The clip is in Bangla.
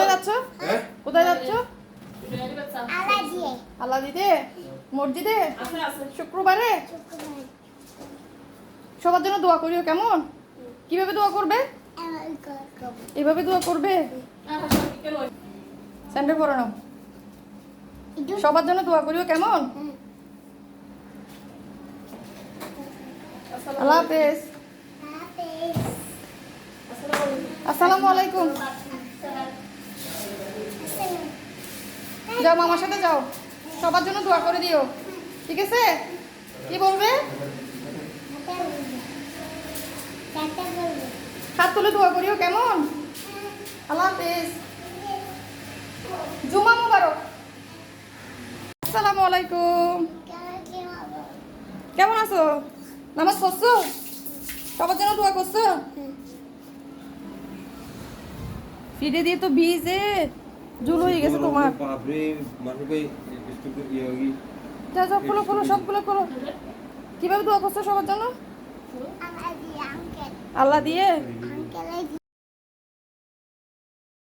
কোথায় যাচ্ছ? হ্যাঁ? কোথায় যাচ্ছ? আলা দিয়ে মসজিদে? শুক্রবারে? সবার জন্য দোয়া করিও কেমন? কীভাবে দোয়া করবে? এভাবে দোয়া করবে? স্যান্ডেল পরে নাও। সবার জন্য দোয়া করিও কেমন? আল্লাহ হাফেজ। হাফেজ। আসসালামু আলাইকুম। যাও মামার সাথে যাও। সবার জন্য দোয়া করে দিও। ঠিক আছে? কি বলবে? হাত তুলে দোয়া করিও, কেমন? আল্লাহ হাফেজ। জুমা মুবারক। আসসালামু আলাইকুম। কেমন আছো? নামাজ পড়ছো? সবার জন্য দোয়া করছ? ফিরে দিয়ে তো ভিজে জুল হয়ে গেছে তোমার। বাপরে মানুষকে ইয়ে হয়ে যা যা খোলো খোলো সবগুলো খোলো কীভাবে দোয়া করছ সবার জন্য? দিয়ে? আল্লাহ দিয়ে।